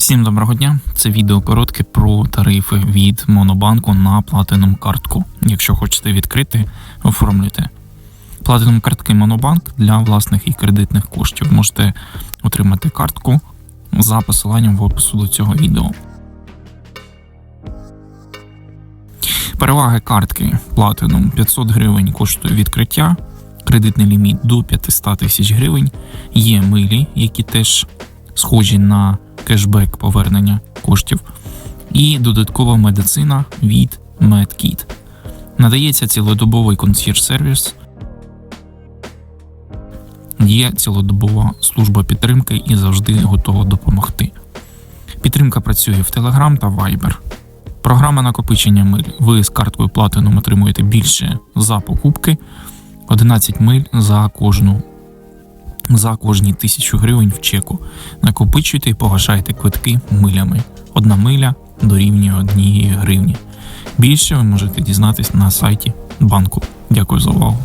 Всім доброго дня! Це відео коротке про тарифи від Монобанку на Platinum картку. Якщо хочете відкрити, оформлюйте. Platinum картки Монобанк для власних і кредитних коштів. Можете отримати картку за посиланням в опису до цього відео. Переваги картки Platinum 500 гривень коштує відкриття, кредитний ліміт до 500 тисяч гривень. Є милі, які теж схожі на кешбек повернення коштів, і додаткова медицина від MedKit. Надається цілодобовий консьєрж-сервіс. Є цілодобова служба підтримки і завжди готова допомогти. Підтримка працює в Telegram та Viber. Програма накопичення миль. Ви з карткою Platinum отримуєте більше за покупки, 11 миль за кожну за кожні тисячу гривень в чеку. Накопичуйте і погашайте квитки милями. Одна миля дорівнює однієї гривні. Більше ви можете дізнатись на сайті банку. Дякую за увагу.